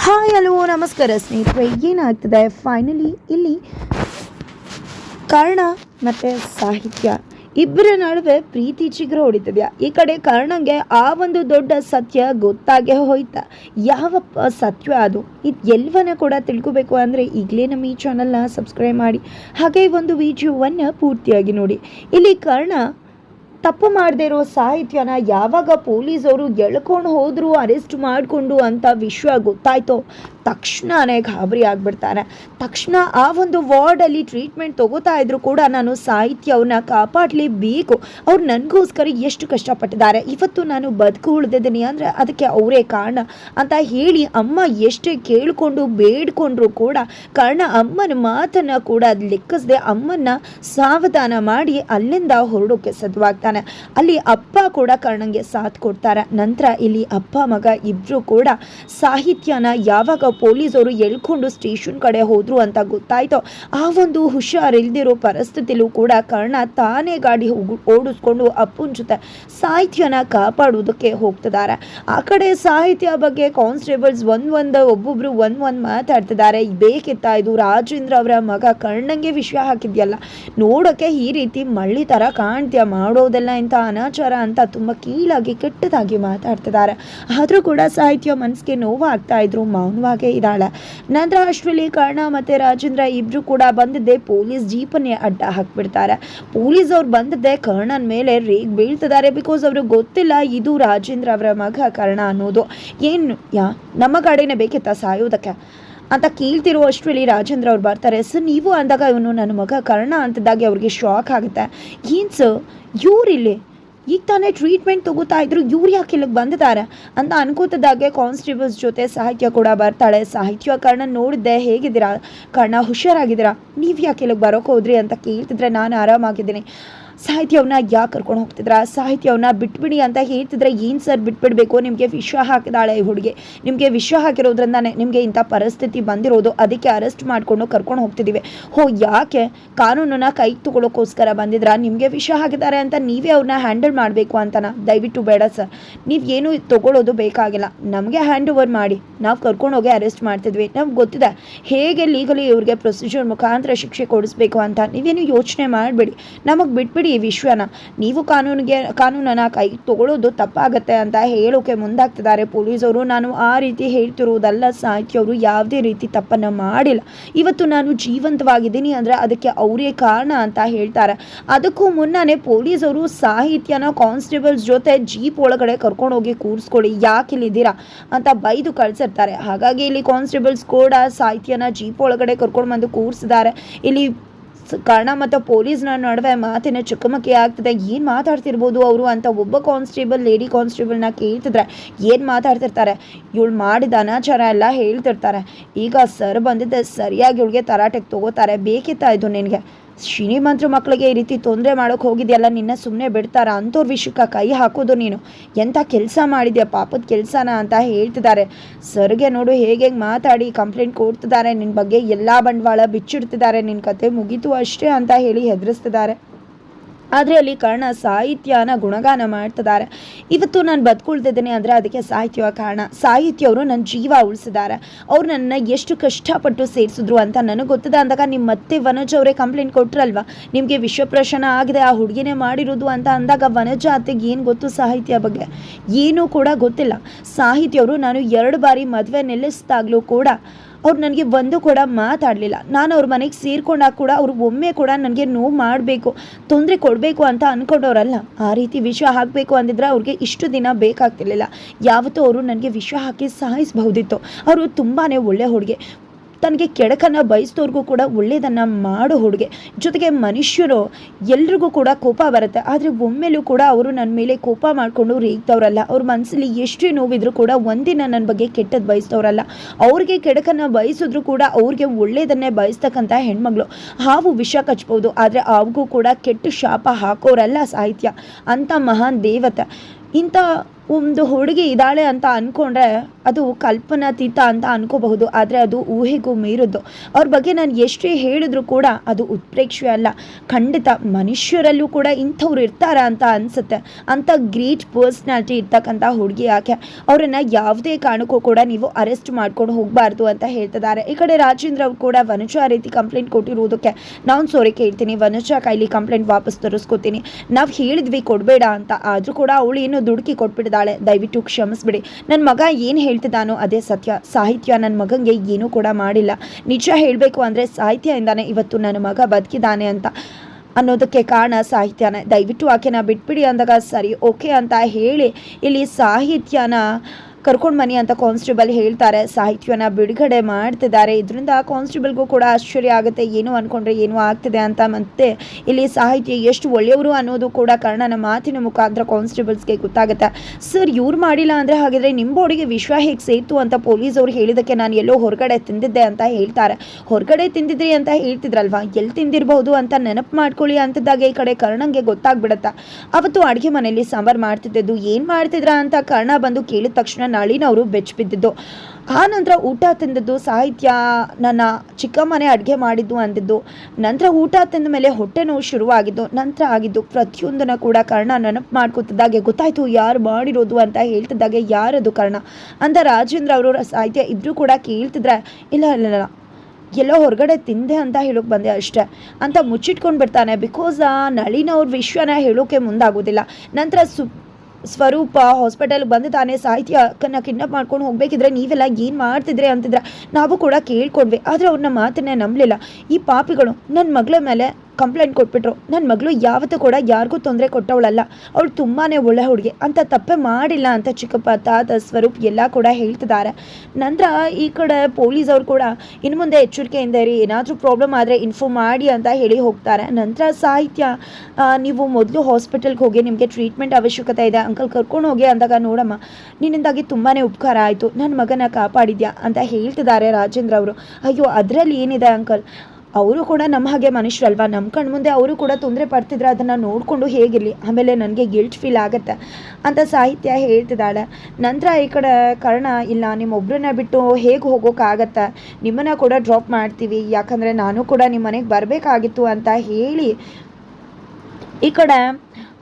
Hi, hello, ನಮಸ್ಕಾರ ಸ್ನೇಹಿತರೆ, ಏನಾಗ್ತದೆ? ಫೈನಲಿ ಇಲ್ಲಿ ಕರ್ಣ ಮತ್ತು ಸಾಹಿತ್ಯ. ಇಬ್ಬರ ನಡುವೆ ಪ್ರೀತಿ ಚಿಗ್ರ ಹೊಡಿತಿದ್ಯಾ? ಈ ಕಡೆ ಕರ್ಣಂಗೆ ಆ ಒಂದು ದೊಡ್ಡ ಸತ್ಯ ಗೊತ್ತಾಗೆ ಹೋಯ್ತ? ಯಾವ ಸತ್ಯ ಅದು? ಇದು ಎಲ್ಲವನ್ನ ಕೂಡ ತಿಳ್ಕೊಬೇಕು ಅಂದರೆ ಈಗಲೇ ನಮ್ಮ ಈ ಚಾನಲ್ನ ಸಬ್ಸ್ಕ್ರೈಬ್ ಮಾಡಿ. ಹಾಗೆ ಒಂದು ವಿಡಿಯೋವನ್ನು ಪೂರ್ತಿಯಾಗಿ ನೋಡಿ. ಇಲ್ಲಿ ಕರ್ಣ ತಪ್ಪು ಮಾಡದೇ ಇರೋ ಸಾಹಿತ್ಯನ ಯಾವಾಗ ಪೊಲೀಸವರು ಎಳ್ಕೊಂಡು ಹೋದ್ರು ಅರೆಸ್ಟ್ ಮಾಡಿಕೊಂಡು ಅಂತ ವಿಷಯ ಗೊತ್ತಾಯ್ತೋ. ತಕ್ಷಣನೇ ಗಾಬರಿ ಆಗಿಬಿಡ್ತಾರೆ ತಕ್ಷಣ ಆ ಒಂದು ವಾರ್ಡಲ್ಲಿ ಟ್ರೀಟ್ಮೆಂಟ್ ತೊಗೋತಾ ಇದ್ರು ಕೂಡ ನಾನು ಸಾಹಿತ್ಯವನ್ನು ಕಾಪಾಡಲೇಬೇಕು. ಅವ್ರು ನನಗೋಸ್ಕರ ಎಷ್ಟು ಕಷ್ಟಪಟ್ಟಿದ್ದಾರೆ. ಇವತ್ತು ನಾನು ಬದುಕು ಉಳಿದಿದ್ದೀನಿ ಅಂದರೆ ಅದಕ್ಕೆ ಅವರೇ ಕಾರಣ ಅಂತ ಹೇಳಿ ಅಮ್ಮ ಎಷ್ಟೇ ಕೇಳಿಕೊಂಡು ಬೇಡ್ಕೊಂಡ್ರು ಕೂಡ ಕಾರಣ ಅಮ್ಮನ ಮಾತನ್ನು ಕೂಡ ಲೆಕ್ಕಿಸದೆ ಅಮ್ಮನ್ನ ಸಾವಧಾನ ಮಾಡಿ ಅಲ್ಲಿಂದ ಹೊರಡೋಕೆ ಸಿದ್ಧವಾಗ್ತಾನೆ. ಅಲ್ಲಿ ಅಪ್ಪ ಕೂಡ ಕರ್ಣಂಗೆ ಸಾಥ್ ಕೊಡ್ತಾರೆ. ನಂತರ ಇಲ್ಲಿ ಅಪ್ಪ ಮಗ ಇಬ್ಬರು ಕೂಡ ಸಾಹಿತ್ಯನ ಯಾವಾಗ ಪೊಲೀಸರು ಎಳ್ಕೊಂಡು ಸ್ಟೇಷನ್ ಕಡೆ ಹೋದ್ರು ಅಂತ ಗೊತ್ತಾಯ್ತು. ಆ ಒಂದು ಹುಷಾರಿಲ್ದಿರೋ ಪರಿಸ್ಥಿತಿಲೂ ಕೂಡ ಕರ್ಣ ತಾನೇ ಗಾಡಿ ಓಡಿಸ್ಕೊಂಡು ಅಪ್ಪನ ಜೊತೆ ಸಾಹಿತ್ಯನ ಕಾಪಾಡೋದಕ್ಕೆ ಹೋಗ್ತಿದ್ದಾರೆ. ಆ ಕಡೆ ಸಾಹಿತ್ಯ ಬಗ್ಗೆ ಕಾನ್ಸ್ಟೇಬಲ್ಸ್ ಒಂದ್ ಒಂದ್, ಒಬ್ಬೊಬ್ರು ಒಂದ್ ಒಂದ್ ಮಾತಾಡ್ತಿದ್ದಾರೆ. ಬೇಕಿತ್ತ ಇದು ರಾಜೇಂದ್ರ ಅವರ ಮಗ ಕರ್ಣಂಗೆ ವಿಷಯ ಹಾಕಿದ್ಯಲ್ಲ. ನೋಡೋಕೆ ಈ ರೀತಿ ಮಳ್ಳಿ ತರ ಕಾಣ್ತೀಯ ಮಾಡೋದೆಲ್ಲ ಇಂಥ ಅನಾಚಾರ ಅಂತ ತುಂಬಾ ಕೀಳಾಗಿ ಕೆಟ್ಟದಾಗಿ ಮಾತಾಡ್ತಿದ್ದಾರೆ. ಆದ್ರೂ ಕೂಡ ಸಾಹಿತ್ಯ ಮನಸ್ಸಿಗೆ ನೋವಾಗ್ತಾ ಇದ್ರು, ಮೌನವಾಗೇ ಇದ್ದಾಳೆ ನಂತರ ಅಷ್ಟರಲ್ಲಿ ಕರ್ಣ ಮತ್ತೆ ರಾಜೇಂದ್ರ ಇಬ್ರು ಕೂಡ ಬಂದಿದ್ದೆ ಪೊಲೀಸ್ ಜೀಪನ್ನೇ ಅಡ್ಡ ಹಾಕ್ಬಿಡ್ತಾರೆ. ಪೊಲೀಸ್ ಅವ್ರು ಬಂದಿದ್ದೆ ಕರ್ಣನ ಮೇಲೆ ರೇಗ್ ಬೀಳ್ತಿದ್ದಾರೆ ಬಿಕಾಸ್ ಅವ್ರಿಗೆ ಗೊತ್ತಿಲ್ಲ ಇದು ರಾಜೇಂದ್ರ ಅವರ ಮಗ ಕರ್ಣ ಅನ್ನೋದು. ಏನು ಯಾ, ನಮ್ಮ ಗಾಡಿನೇ ಬೇಕಿತ್ತ ಸಾಯೋದಕ್ಕೆ? ಅಂತ ಕೇಳ್ತಿರೋ ಅಷ್ಟರಲ್ಲಿ ರಾಜೇಂದ್ರ ಅವ್ರು ಬರ್ತಾರೆ. ಸರ್, ನೀವು ಅಂದಾಗ ಇವನು ನನ್ನ ಮಗ ಕರ್ಣ ಅಂತಿದ್ದಾಗೆ ಅವ್ರಿಗೆ ಶಾಕ್ ಆಗುತ್ತೆ. ಏನು ಸರ್? ಇವ್ರಿಲ್ಲಿ ಈಗ ತಾನೇ ಟ್ರೀಟ್ಮೆಂಟ್ ತಗೋತಾ ಇದ್ರು ಇವ್ರು ಯಾಕೆ ಇಲ್ಲಿಗೆ ಬಂದಿದ್ದಾರೆ ಅಂತ ಅನ್ಕೋತಿದ್ದಾಗೆ ಕಾನ್ಸ್ಟೇಬಲ್ಸ್ ಜೊತೆ ಸಾಹಿತ್ಯ ಕೂಡ ಬರ್ತಾಳೆ. ಸಾಹಿತ್ಯ ಕರ್ಣ ನೋಡಿದ್ದೆ, ಹೇಗಿದ್ದೀರಾ? ಕರ್ಣ, ಹುಷಾರಾಗಿದ್ದೀರಾ? ನೀವು ಯಾಕೆ ಇಲ್ಲಿಗೆ ಬರೋಕೆ ಹೋದ್ರಿ ಅಂತ ಕೇಳ್ತಿದ್ರೆ ನಾನು ಆರಾಮಾಗಿದ್ದೀನಿ. ಸಾಹಿತ್ಯವನ್ನ ಯಾಕೆ ಕರ್ಕೊಂಡು ಹೋಗ್ತಿದ್ರ? ಸಾಹಿತ್ಯವನ್ನ ಬಿಟ್ಬಿಡಿ ಅಂತ ಹೇಳ್ತಿದ್ರೆ ಏನು ಸರ್ ಬಿಟ್ಬಿಡಬೇಕು? ನಿಮಗೆ ವಿಷ ಹಾಕಿದಾಳೆ ಈ ಹುಡುಗಿ. ನಿಮಗೆ ವಿಷ ಹಾಕಿರೋದ್ರಿಂದಾನೆ ನಿಮಗೆ ಇಂಥ ಪರಿಸ್ಥಿತಿ ಬಂದಿರೋದು. ಅದಕ್ಕೆ ಅರೆಸ್ಟ್ ಮಾಡಿಕೊಂಡು ಕರ್ಕೊಂಡು ಹೋಗ್ತಿದ್ದೀವಿ ಹೋ, ಯಾಕೆ? ಕಾನೂನನ್ನು ಕೈ ತಗೊಳ್ಳೋಕ್ಕೋಸ್ಕರ ಬಂದಿದ್ರ. ನಿಮಗೆ ವಿಷ ಹಾಕಿದ್ದಾರೆ ಅಂತ ನೀವೇ ಅವ್ರನ್ನ ಹ್ಯಾಂಡಲ್ ಮಾಡಬೇಕು ಅಂತನಾ? ದಯವಿಟ್ಟು ಬೇಡ ಸರ್. ನೀವು ಏನು ತಗೊಳ್ಳೋದು ಬೇಕಾಗಿಲ್ಲ. ನಮಗೆ ಹ್ಯಾಂಡ್ ಓವರ್ ಮಾಡಿ. ನಾವು ಕರ್ಕೊಂಡು ಹೋಗಿ ಅರೆಸ್ಟ್ ಮಾಡ್ತಿದ್ವಿ. ನಮ್ಗೆ ಗೊತ್ತಿದೆ. ಹೇಗೆ ಲೀಗಲಿ ಇವ್ರಿಗೆ ಪ್ರೊಸೀಜರ್ ಮುಖಾಂತರ ಶಿಕ್ಷೆ ಕೊಡಿಸ್ಬೇಕು ಅಂತ. ನೀವೇನು ಯೋಚನೆ ಮಾಡಬೇಡಿ. ನಮಗೆ ಬಿಟ್ಬಿಡಿ ಈ ವಿಶ್ವನ. ನೀವು ಕಾನೂನಿಗೆ, ಕಾನೂನನ್ನ ಕೈ ತಗೊಳ್ಳೋದು ತಪ್ಪಾಗತ್ತೆ ಅಂತ ಹೇಳೋಕೆ ಮುಂದಾಗ್ತಿದ್ದಾರೆ ಪೊಲೀಸರು. ನಾನು ಆ ರೀತಿ ಹೇಳ್ತಿರೋದಲ್ಲ ಸಾಹಿತ್ಯವರು ಯಾವುದೇ ರೀತಿ ತಪ್ಪನ್ನು ಮಾಡಿಲ್ಲ. ಇವತ್ತು ನಾನು ಜೀವಂತವಾಗಿದ್ದೀನಿ ಅಂದರೆ ಅದಕ್ಕೆ ಅವರೇ ಕಾರಣ ಅಂತ ಹೇಳ್ತಾರೆ. ಅದಕ್ಕೂ ಮುನ್ನನೇ ಪೊಲೀಸರು ಸಾಹಿತ್ಯನ ಕಾನ್ಸ್ಟೇಬಲ್ಸ್ ಜೊತೆ ಜೀಪ್ ಒಳಗಡೆ ಕರ್ಕೊಂಡೋಗಿ ಕೂರಿಸ್ಕೊಳ್ಳಿ, ಯಾಕೆ ಇಲ್ಲಿದ್ದೀರಾ ಅಂತ ಬೈದು ಕಳ್ಸಿರ್ತಾರೆ. ಹಾಗಾಗಿ ಇಲ್ಲಿ ಕಾನ್ಸ್ಟೇಬಲ್ಸ್ ಕೂಡ ಸಾಹಿತ್ಯನ ಜೀಪ್ ಒಳಗಡೆ ಕರ್ಕೊಂಡು ಬಂದು ಕೂರಿಸಿದ್ದಾರೆ. ಇಲ್ಲಿ ಕರ್ಣ ಮತ್ತು ಪೊಲೀಸ್ನ ನಡುವೆ ಮಾತಿನ ಚಕಮಕಿ ಆಗ್ತದೆ. ಏನು ಮಾತಾಡ್ತಿರ್ಬೋದು ಅವರು ಅಂತ ಒಬ್ಬ ಕಾನ್ಸ್ಟೇಬಲ್, ಲೇಡಿ ಕಾನ್ಸ್ಟೇಬಲ್ನ ಕೇಳ್ತಿದ್ರೆ ಏನು ಮಾತಾಡ್ತಿರ್ತಾರೆ? ಇವಳು ಮಾಡಿದ ಅನಾಚಾರ ಎಲ್ಲ ಹೇಳ್ತಿರ್ತಾರೆ. ಈಗ ಸರ್ ಬಂದಿದ್ದೆ ಸರಿಯಾಗಿ ಇವಳಿಗೆ ತರಾಟೆಗೆ ತಗೋತಾರೆ. ಬೇಕಿತ್ತ ಇದು ನಿನಗೆ? ಶ್ರೀಮಂತರ ಮಕ್ಕಳಿಗೆ ಈ ರೀತಿ ತೊಂದರೆ ಮಾಡೋಕೆ ಹೋಗಿದೆಯಲ್ಲ, ನಿನ್ನ ಸುಮ್ಮನೆ ಬಿಡ್ತಾರ ಅಂಥವ್ರ ವಿಷಯಕ್ಕೆ ಕೈ ಹಾಕೋದು ನೀನು. ಎಂಥ ಕೆಲಸ ಮಾಡಿದ್ಯಾ, ಪಾಪದ ಕೆಲಸನ ಅಂತ ಹೇಳ್ತಿದ್ದಾರೆ. ಸರ್ಗೆ ನೋಡು ಹೇಗೆ ಹೇಗೆ ಮಾತಾಡಿ ಕಂಪ್ಲೇಂಟ್ ಕೊಡ್ತಿದ್ದಾರೆ ನಿನ್ನ ಬಗ್ಗೆ ಎಲ್ಲ ಬಂಡವಾಳ ಬಿಚ್ಚಿಡ್ತಿದ್ದಾರೆ ನಿನ್ನ ಕತೆ ಮುಗೀತು ಅಷ್ಟೇ ಅಂತ ಹೇಳಿ ಹೆದರಿಸ್ತಿದ್ದಾರೆ. ಆದರೆ ಅಲ್ಲಿ ಕಾರಣ ಸಾಹಿತ್ಯನ ಗುಣಗಾನ ಮಾಡ್ತಿದ್ದಾರೆ. ಇವತ್ತು ನಾನು ಬದುಕುಳ್ತಿದ್ದೀನಿ ಅಂದರೆ ಅದಕ್ಕೆ ಸಾಹಿತ್ಯವ ಕಾರಣ. ಸಾಹಿತ್ಯವರು ನನ್ನ ಜೀವ ಉಳಿಸಿದ್ದಾರೆ. ಅವ್ರು ನನ್ನ ಎಷ್ಟು ಕಷ್ಟಪಟ್ಟು ಸೇರಿಸಿದ್ರು ಅಂತ ನನಗೆ ಗೊತ್ತಿದೆ. ಅಂದಾಗ ನಿಮ್ಮ ಮತ್ತೆ ವನಜ ಅವರೇ ಕಂಪ್ಲೇಂಟ್ ಕೊಟ್ರಲ್ವಾ? ನಿಮಗೆ ವಿಶ್ವಪ್ರಶನ ಆಗಿದೆ, ಆ ಹುಡುಗಿನೇ ಮಾಡಿರೋದು ಅಂತ ಅಂದಾಗ ವನಜ ಅತ್ತೆಗೆ ಏನು ಗೊತ್ತು ಸಾಹಿತ್ಯ ಬಗ್ಗೆ? ಏನೂ ಕೂಡ ಗೊತ್ತಿಲ್ಲ. ಸಾಹಿತ್ಯವರು ನಾನು ಎರಡು ಬಾರಿ ಮದುವೆ ನಿಲ್ಲಿಸಿದಾಗಲೂ ಕೂಡ ಅವ್ರು ನನಗೆ ಒಂದು ಕೂಡ ಮಾತಾಡಲಿಲ್ಲ. ನಾನು ಅವ್ರ ಮನೆಗೆ ಸೇರ್ಕೊಂಡಾಗ ಕೂಡ ಅವ್ರು ಒಮ್ಮೆ ಕೂಡ ನನಗೆ ನೋವು ಮಾಡಬೇಕು, ತೊಂದರೆ ಕೊಡಬೇಕು ಅಂತ ಅಂದ್ಕೊಂಡವ್ರಲ್ಲ ಆ ರೀತಿ ವಿಷ ಹಾಕಬೇಕು ಅಂದಿದ್ರೆ ಅವ್ರಿಗೆ ಇಷ್ಟು ದಿನ ಬೇಕಾಗ್ತಿರ್ಲಿಲ್ಲ. ಯಾವತ್ತೂ ಅವರು ನನಗೆ ವಿಷ ಹಾಕಿ ಸಾಯಿಸಬಹುದಿತ್ತು. ಅವರು ತುಂಬಾ ಒಳ್ಳೆ ಹುಡುಗಿ. ತನಗೆ ಕೆಡಕನ್ನು ಬಯಸಿದವ್ರಿಗೂ ಕೂಡ ಒಳ್ಳೆಯದನ್ನು ಮಾಡೋ ಹುಡುಗೆ. ಜೊತೆಗೆ ಮನುಷ್ಯರು ಎಲ್ರಿಗೂ ಕೂಡ ಕೋಪ ಬರುತ್ತೆ. ಆದರೆ ಒಮ್ಮೆಲೂ ಕೂಡ ಅವರು ನನ್ನ ಮೇಲೆ ಕೋಪ ಮಾಡಿಕೊಂಡು ರೇಗ್ತವ್ರಲ್ಲ ಅವ್ರ ಮನಸ್ಸಲ್ಲಿ ಎಷ್ಟೇ ನೋವಿದ್ರು ಕೂಡ ಒಂದಿನ ನನ್ನ ಬಗ್ಗೆ ಕೆಟ್ಟದ್ದು ಬಯಸ್ತವ್ರಲ್ಲ ಅವ್ರಿಗೆ ಕೆಡಕನ್ನು ಬಯಸಿದ್ರು ಕೂಡ ಅವ್ರಿಗೆ ಒಳ್ಳೆಯದನ್ನೇ ಬಯಸ್ತಕ್ಕಂಥ ಹೆಣ್ಮಗಳು. ಹಾವು ವಿಷ ಕಚ್ಬೋದು. ಆದರೆ ಅವಗೂ ಕೂಡ ಕೆಟ್ಟ ಶಾಪ ಹಾಕೋರಲ್ಲ ಸಾಹಿತ್ಯ. ಅಂಥ ಮಹಾನ್ ದೇವತೆ. ಇಂಥ ಒಂದು ಹುಡುಗಿ ಇದ್ದಾಳೆ ಅಂತ ಅಂದ್ಕೊಂಡ್ರೆ ಅದು ಕಲ್ಪನಾತೀತ ಅಂತ ಅನ್ಕೋಬಹುದು, ಆದರೆ ಅದು ಊಹೆಗೂ ಮೀರಿದ್ದು. ಅವ್ರ ಬಗ್ಗೆ ನಾನು ಎಷ್ಟೇ ಹೇಳಿದ್ರು ಕೂಡ ಅದು ಉತ್ಪ್ರೇಕ್ಷೆ ಅಲ್ಲ. ಖಂಡಿತ ಮನುಷ್ಯರಲ್ಲೂ ಕೂಡ ಇಂಥವ್ರು ಇರ್ತಾರ ಅಂತ ಅನ್ಸುತ್ತೆ. ಅಂಥ ಗ್ರೇಟ್ ಪರ್ಸ್ನಾಲಿಟಿ ಇರ್ತಕ್ಕಂಥ ಹುಡುಗಿ ಆಕೆ. ಅವರನ್ನು ಯಾವುದೇ ಕಾರಣಕ್ಕೂ ಕೂಡ ನೀವು ಅರೆಸ್ಟ್ ಮಾಡ್ಕೊಂಡು ಹೋಗಬಾರ್ದು ಅಂತ ಹೇಳ್ತಿದ್ದಾರೆ. ಈ ಕಡೆ ರಾಜೇಂದ್ರ ಅವ್ರು ಕೂಡ ವನುಜ ರೀತಿ ಕಂಪ್ಲೇಂಟ್ ಕೊಟ್ಟಿರುವುದಕ್ಕೆ ನಾನು ಸೋರಿ ಕೇಳ್ತೀನಿ. ವನುಜ ಕೈಲಿ ಕಂಪ್ಲೇಂಟ್ ವಾಪಸ್ ತರಿಸ್ಕೊತೀನಿ. ನಾವು ಹೇಳಿದ್ವಿ ಕೊಡಬೇಡ ಅಂತ, ಆದರೂ ಕೂಡ ಅವಳು ಏನು ದುಡುಕಿ ಕೊಟ್ಬಿಟ್ಟಿದ್ದಾಳೆ. ದಯವಿಟ್ಟು ಕ್ಷಮಿಸ್ಬಿಡಿ. ನನ್ನ ಮಗ ಏನು ಹೇಳ್ತಿದ್ದಾನೋ ಅದೇ ಸತ್ಯ. ಸಾಹಿತ್ಯ ನನ್ನ ಮಗನಿಗೆ ಏನೂ ಕೂಡ ಮಾಡಿಲ್ಲ. ನಿಜ ಹೇಳಬೇಕು ಅಂದರೆ ಸಾಹಿತ್ಯದಿಂದಾನೆ ಇವತ್ತು ನನ್ನ ಮಗ ಬದುಕಿದ್ದಾನೆ ಅಂತ ಅನ್ನೋದಕ್ಕೆ ಕಾರಣ ಸಾಹಿತ್ಯನ. ದಯವಿಟ್ಟು ಆಕೆನ ಬಿಟ್ಬಿಡಿ ಅಂದಾಗ ಸರಿ, ಓಕೆ ಅಂತ ಹೇಳಿ ಇಲ್ಲಿ ಸಾಹಿತ್ಯನ ಕರ್ಕೊಂಡು ಮನಿ ಅಂತ ಕಾನ್ಸ್ಟೇಬಲ್ ಹೇಳ್ತಾರೆ. ಸಾಹಿತ್ಯನ ಬಿಡುಗಡೆ ಮಾಡ್ತಿದ್ದಾರೆ. ಇದರಿಂದ ಕಾನ್ಸ್ಟೇಬಲ್ಗೂ ಕೂಡ ಆಶ್ಚರ್ಯ ಆಗುತ್ತೆ. ಏನು ಅಂದ್ಕೊಂಡ್ರೆ ಏನು ಆಗ್ತಿದೆ ಅಂತ. ಮತ್ತೆ ಇಲ್ಲಿ ಸಾಹಿತ್ಯ ಎಷ್ಟು ಒಳ್ಳೆಯವರು ಅನ್ನೋದು ಕೂಡ ಕರ್ಣನ ಮಾತಿನ ಮುಖಾಂತರ ಕಾನ್ಸ್ಟೇಬಲ್ಸ್ಗೆ ಗೊತ್ತಾಗುತ್ತೆ. ಸರ್, ಇವ್ರು ಮಾಡಿಲ್ಲ ಅಂದರೆ ಹಾಗಿದ್ರೆ ನಿಮ್ಮ ಬಾಡಿಗೆ ವಿಶ್ವ ಹೇಗೆ ಸೇತು ಅಂತ ಪೊಲೀಸ್ ಅವ್ರು ಹೇಳಿದಕ್ಕೆ ನಾನು ಎಲ್ಲೋ ಹೊರಗಡೆ ತಿಂದಿದ್ದೆ ಅಂತ ಹೇಳ್ತಾರೆ. ಹೊರಗಡೆ ತಿಂದಿದ್ರಿ ಅಂತ ಹೇಳ್ತಿದ್ರಲ್ವಾ? ಎಲ್ಲಿ ತಿಂದಿರಬಹುದು ಅಂತ ನೆನಪು ಮಾಡ್ಕೊಳ್ಳಿ ಅಂತದಾಗ ಈ ಕಡೆ ಕರ್ಣಂಗೆ ಗೊತ್ತಾಗ್ಬಿಡತ್ತಾ. ಅವತ್ತು ಅಡುಗೆ ಮನೆಯಲ್ಲಿ ಸಾಂಬಾರು ಮಾಡ್ತಿದ್ದದ್ದು. ಏನು ಮಾಡ್ತಿದ್ರ ಅಂತ ಕರ್ಣ ಬಂದು ಕೇಳಿದ ತಕ್ಷಣ ನಳಿನವರು ಬೆಚ್ಚ ಬಿದ್ದಿದ್ದು ಆ ನಂತರ ಊಟ ತಿಂದದ್ದು, ಸಾಹಿತ್ಯ ನನ್ನ ಚಿಕ್ಕಮ್ಮನೆ ಅಡುಗೆ ಮಾಡಿದ್ದು ಅಂದಿದ್ದು. ನಂತರ ಊಟ ತಿಂದ ಮೇಲೆ ಹೊಟ್ಟೆ ನೋವು ಶುರುವಾಗಿದ್ದು, ನಂತರ ಆಗಿದ್ದು ಪ್ರತಿಯೊಂದನ್ನು ಕೂಡ ಕರ್ಣ ನೆನಪು ಮಾಡ್ಕೊತಿದ್ದಾಗೆ. ಗೊತ್ತಾಯ್ತು, ಯಾರು ಮಾಡಿರೋದು ಅಂತ ಹೇಳ್ತಿದ್ದಾಗೆ, ಯಾರದು ಕಾರಣ? ಅಂತ ರಾಜೇಂದ್ರ ಅವರು ಸಾಹಿತ್ಯ ಇದ್ರೂ ಕೂಡ ಕೇಳ್ತಿದ್ರೆ, ಇಲ್ಲ ಇಲ್ಲ ಇಲ್ಲ, ಎಲ್ಲೋ ಹೊರಗಡೆ ತಿಂದೆ ಅಂತ ಹೇಳೋಕೆ ಬಂದೆ ಅಷ್ಟೇ ಅಂತ ಮುಚ್ಚಿಟ್ಕೊಂಡು ಬಿಡ್ತಾನೆ ಬಿಕಾಸ್ ಆ ನಳಿನವ್ರ ವಿಶ್ವನ ಹೇಳೋಕೆ ಮುಂದಾಗೋದಿಲ್ಲ. ನಂತರ ಸು ಸ್ವರೂಪ ಹಾಸ್ಪಿಟಲ್ ಬಂದು ತಾನೇ ಸಾಹಿತ್ಯಕ್ಕನ್ನು ಕಿಡ್ನಾಪ್ ಮಾಡ್ಕೊಂಡು ಹೋಗ್ಬೇಕಿದ್ರೆ ನೀವೆಲ್ಲ ಏನು ಮಾಡ್ತಿದ್ರೆ ಅಂತಿದ್ರೆ ನಾವು ಕೂಡ ಕೇಳ್ಕೊಂಡ್ವಿ, ಆದರೆ ಅವ್ರನ್ನ ಮಾತನ್ನ ನಂಬಲಿಲ್ಲ. ಈ ಪಾಪಿಗಳು ನನ್ನ ಮಗಳ ಮೇಲೆ ಕಂಪ್ಲೇಂಟ್ ಕೊಟ್ಬಿಟ್ರು. ನನ್ನ ಮಗಳು ಯಾವತ್ತೂ ಕೂಡ ಯಾರಿಗೂ ತೊಂದರೆ ಕೊಟ್ಟವಳಲ್ಲ. ಅವಳು ತುಂಬಾ ಒಳ್ಳೆ ಹುಡುಗಿ. ಅಂತ ತಪ್ಪೆ ಮಾಡಿಲ್ಲ ಅಂತ ಚಿಕ್ಕಪ್ಪ, ತಾತ, ಸ್ವರೂಪ್ ಎಲ್ಲ ಕೂಡ ಹೇಳ್ತಿದ್ದಾರೆ. ನಂತರ ಈ ಕಡೆ ಪೊಲೀಸ್ ಅವರು ಕೂಡ ಇನ್ನು ಮುಂದೆ ಎಚ್ಚರಿಕೆಯಿಂದ ರೀ ಏನಾದರೂ ಪ್ರಾಬ್ಲಮ್ ಆದರೆ ಇನ್ಫಾರ್ಮ್ ಮಾಡಿ ಅಂತ ಹೇಳಿ ಹೋಗ್ತಾರೆ. ನಂತರ, ಸಾಹಿತ್ಯ ನೀವು ಮೊದಲು ಹಾಸ್ಪಿಟಲ್ಗೆ ಹೋಗಿ ನಿಮಗೆ ಟ್ರೀಟ್ಮೆಂಟ್ ಅವಶ್ಯಕತೆ ಇದೆ. ಅಂಕಲ್ ಕರ್ಕೊಂಡು ಹೋಗಿ ಅಂದಾಗ, ನೋಡಮ್ಮ, ನಿನ್ನಿಂದಾಗಿ ತುಂಬಾ ಉಪಕಾರ ಆಯಿತು. ನನ್ನ ಮಗನ ಕಾಪಾಡಿದ್ಯಾ? ಅಂತ ಹೇಳ್ತಿದ್ದಾರೆ ರಾಜೇಂದ್ರ ಅವರು. ಅಯ್ಯೋ, ಅದರಲ್ಲಿ ಏನಿದೆ ಅಂಕಲ್ ಅವರು ಕೂಡ ನಮ್ಮ ಹಾಗೆ ಮನುಷ್ಯರಲ್ವಾ? ನಮ್ಮ ಕಣ್ಣು ಮುಂದೆ ಅವರು ಕೂಡ ತೊಂದರೆ ಪಡ್ತಿದ್ರೆ, ಅದನ್ನು ನೋಡಿಕೊಂಡು ಹೇಗಿರಲಿ? ಆಮೇಲೆ ನನಗೆ ಗಿಲ್ಟ್ ಫೀಲ್ ಆಗುತ್ತೆ ಅಂತ ಸಾಹಿತ್ಯ ಹೇಳ್ತಿದ್ದಾಳೆ. ನಂತರ ಈ ಕಡೆ ಕರ್ಣ, ಇಲ್ಲ ನಿಮ್ಮೊಬ್ಬರನ್ನ ಬಿಟ್ಟು ಹೇಗೆ ಹೋಗೋಕ್ಕಾಗತ್ತೆ ನಿಮ್ಮನ್ನು ಕೂಡ ಡ್ರಾಪ್ ಮಾಡ್ತೀವಿ. ಯಾಕಂದರೆ ನಾನು ಕೂಡ ನಿಮ್ಮ ಮನೆಗೆ ಬರಬೇಕಾಗಿತ್ತು ಅಂತ ಹೇಳಿ ಈ ಕಡೆ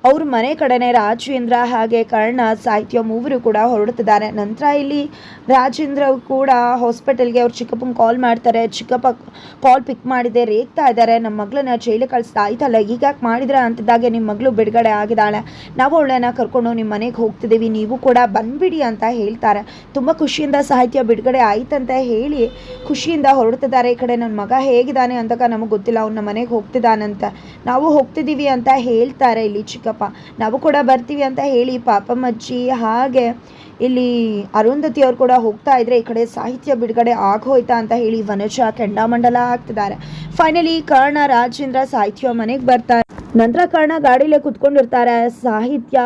ಅವ್ರ ಮನೆ ಕಡೆನೆ ರಾಜೇಂದ್ರ ಹಾಗೆ ಕರ್ಣ ಸಾಹಿತ್ಯ ಮೂವರು ಕೂಡ ಹೊರಡುತ್ತಿದ್ದಾರೆ. ನಂತರ ಇಲ್ಲಿ ರಾಜೇಂದ್ರ ಕೂಡ ಹಾಸ್ಪಿಟಲ್ಗೆ ಅವ್ರ ಚಿಕ್ಕಪ್ಪನ ಕಾಲ್ ಮಾಡ್ತಾರೆ. ಚಿಕ್ಕಪ್ಪ ಕಾಲ್ ಪಿಕ್ ಮಾಡಿದೆ, ರೇಗ್ತಾ ಇದ್ದಾರೆ. ನಮ್ಮ ಮಗಳನ್ನ ಜೈಲಿಗೆ ಕಳಿಸ್ತಾ ಆಯ್ತಲ್ಲ ಈಗ ಮಾಡಿದ್ರ ಅಂತಿದ್ದಾಗೆ ನಿಮ್ಮ ಮಗಳು ಬಿಡುಗಡೆ ಆಗಿದ್ದಾಳೆ. ನಾವು ಅವಳನ್ನ ಕರ್ಕೊಂಡು ನಿಮ್ಮ ಮನೆಗೆ ಹೋಗ್ತಿದ್ದೀವಿ. ನೀವು ಕೂಡ ಬಂದ್ಬಿಡಿ ಅಂತ ಹೇಳ್ತಾರೆ. ತುಂಬ ಖುಷಿಯಿಂದ ಸಾಹಿತ್ಯ ಬಿಡುಗಡೆ ಆಯ್ತಂತ ಹೇಳಿ ಖುಷಿಯಿಂದ ಹೊರಡ್ತಿದ್ದಾರೆ ಈ ಕಡೆ ನನ್ನ ಮಗ ಹೇಗಿದ್ದಾನೆ ಅಂತಕ ನಮಗೆ ಗೊತ್ತಿಲ್ಲ. ಅವ್ನ ಮನೆಗೆ ಹೋಗ್ತಿದ್ದಾನಂತ. ನಾವು ಹೋಗ್ತಿದ್ದೀವಿ ಅಂತ ಹೇಳ್ತಾರೆ ಇಲ್ಲಿ ಚಿಕ್ಕಪ್ಪ ನಾವು ಕೂಡ ಬರ್ತೀವಿ ಅಂತ ಹೇಳಿ ಪಾಪಮ್ಮಜ್ಜಿ ಹಾಗೆ ಇಲ್ಲಿ ಅರುಂಧತಿ ಅವ್ರು ಕೂಡ ಹೋಗ್ತಾ ಇದ್ರೆ ಈ ಕಡೆ ಸಾಹಿತ್ಯ ಬಿಡುಗಡೆ ಆಗೋಯ್ತಾ ಅಂತ ಹೇಳಿ ವನಜ ಕೆಂಡಾಮಂಡಲ ಆಗ್ತಿದ್ದಾರೆ ಫೈನಲಿ ಕರ್ಣ ರಾಜೇಂದ್ರ ಸಾಹಿತ್ಯ ಮನೆಗೆ ಬರ್ತಾರೆ ನಂತರ ಕರ್ಣ ಗಾಡಿಲೇ ಕುತ್ಕೊಂಡಿರ್ತಾರೆ. ಸಾಹಿತ್ಯ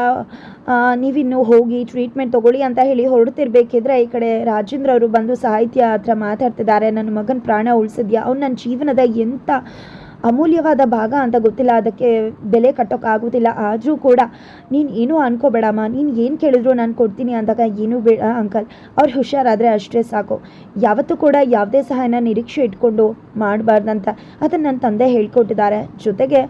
ನೀವಿನ್ನು ಹೋಗಿ ಟ್ರೀಟ್ಮೆಂಟ್ ತಗೊಳ್ಳಿ ಅಂತ ಹೇಳಿ ಹೊರಡ್ತಿರ್ಬೇಕಿದ್ರೆ ಈ ಕಡೆ ರಾಜೇಂದ್ರ ಅವರು ಬಂದು ಸಾಹಿತ್ಯ ಹತ್ರ ಮಾತಾಡ್ತಿದ್ದಾರೆ. ನನ್ನ ಮಗನ ಪ್ರಾಣ ಉಳಿಸಿದ್ಯಾ? ಅವ್ನು ನನ್ನ ಜೀವನದ ಎಂಥ ಅಮೂಲ್ಯವಾದ ಭಾಗ ಅಂತ ಗೊತ್ತಿಲ್ಲ, ಅದಕ್ಕೆ ಬೆಲೆ ಕಟ್ಟೋಕ್ಕಾಗೋದಿಲ್ಲ ಆದರೂ ಕೂಡ ನೀನು ಏನೂ ಅನ್ಕೋಬೇಡಮ್ಮ. ನೀನು ಏನು ಕೇಳಿದ್ರು ನಾನು ಕೊಡ್ತೀನಿ ಅಂದಾಗ ಏನೂ ಬೇಡ ಅಂಕಲ್. ಅವ್ರು ಹುಷಾರಾದರೆ ಅಷ್ಟೇ ಸಾಕು. ಯಾವತ್ತೂ ಕೂಡ ಯಾವುದೇ ಸಹಾಯನ ನಿರೀಕ್ಷೆ ಇಟ್ಕೊಂಡು ಮಾಡಬಾರ್ದಂತ ಅದನ್ನು ನನ್ನ ತಂದೆ ಹೇಳ್ಕೊಟ್ಟಿದ್ದಾರೆ. ಜೊತೆಗೆ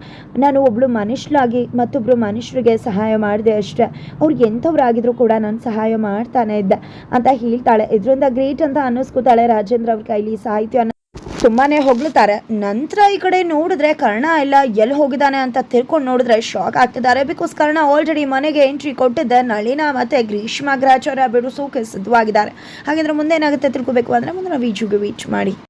ನಾನು ಒಬ್ಬಳು ಮನುಷ್ಯಲಾಗಿ ಮತ್ತೊಬ್ಬರು ಮನುಷ್ಯರಿಗೆ ಸಹಾಯ ಮಾಡಿದೆ ಅಷ್ಟೇ. ಅವ್ರು ಎಂಥವ್ರಾಗಿದ್ರು ಕೂಡ ನಾನು ಸಹಾಯ ಮಾಡ್ತಾನೆ ಇದ್ದೆ ಅಂತ ಹೇಳ್ತಾಳೆ. ಇದರಿಂದ ಗ್ರೇಟ್ ಅಂತ ಅನ್ನಿಸ್ಕೋತಾಳೆ ರಾಜೇಂದ್ರ ಅವ್ರ ಕೈಲಿ ಸಾಹಿತ್ಯನ ತುಂಬಾನೇ ಹೊಗಳುತ್ತಾರೆ ನಂತರ ಈ ಕಡೆ ನೋಡಿದ್ರೆ ಕರ್ಣ ಎಲ್ಲ ಎಲ್ಲಿ ಹೋಗಿದ್ದಾನೆ ಅಂತ ತಿರ್ಕೊಂಡು ನೋಡಿದ್ರೆ ಶಾಕ್ ಆಗ್ತಿದ್ದಾರೆ. ಬಿಕಾಸ್ ಕರ್ಣ ಆಲ್ರೆಡಿ ಮನೆಗೆ ಎಂಟ್ರಿ ಕೊಟ್ಟಿದ್ದೆ. ನಳಿನ ಮತ್ತೆ ಗ್ರೀಷ್ಮ ಗ್ರಾಚಾರ ಬಿಡಿಸೋಕೆ ಸಿದ್ಧವಾಗಿದ್ದಾರೆ. ಹಾಗಾದ್ರೆ ಮುಂದೆ ಏನಾಗುತ್ತೆ ತಿಳ್ಕೊಬೇಕು ಅಂದ್ರೆ ಮುಂದಿನ ವೀಡಿಯೋಗೆ ವೀಚ್ ಮಾಡಿ.